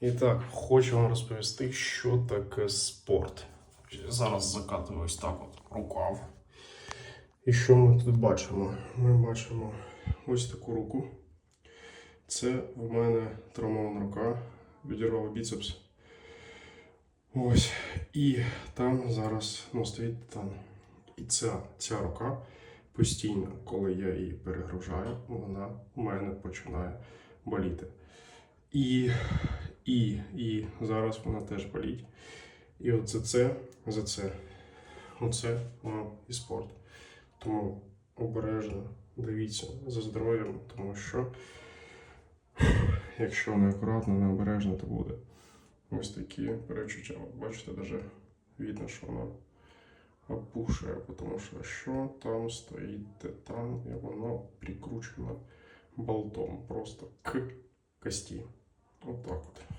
І так, хочу вам розповісти, що таке спорт. Зараз закатую ось так от рукав. І що ми тут бачимо? Ми бачимо ось таку руку. Це в мене травмована рука, відірвав біцепс. Ось. І там зараз ну, стоїть титан. І ця, ця рука постійно, коли я її перегружаю, вона у мене починає боліти. І, і, і зараз вона теж болить. І от за це, за це, оце вам і спорт. Тому обережно дивіться за здоров'ям, тому що якщо не акуратно, не обережно, то буде ось такі перечуття. Бачите, навіть видно, що вона опушує, тому що що там стоїть титан, і воно прикручено болтом просто к кості. Отак от.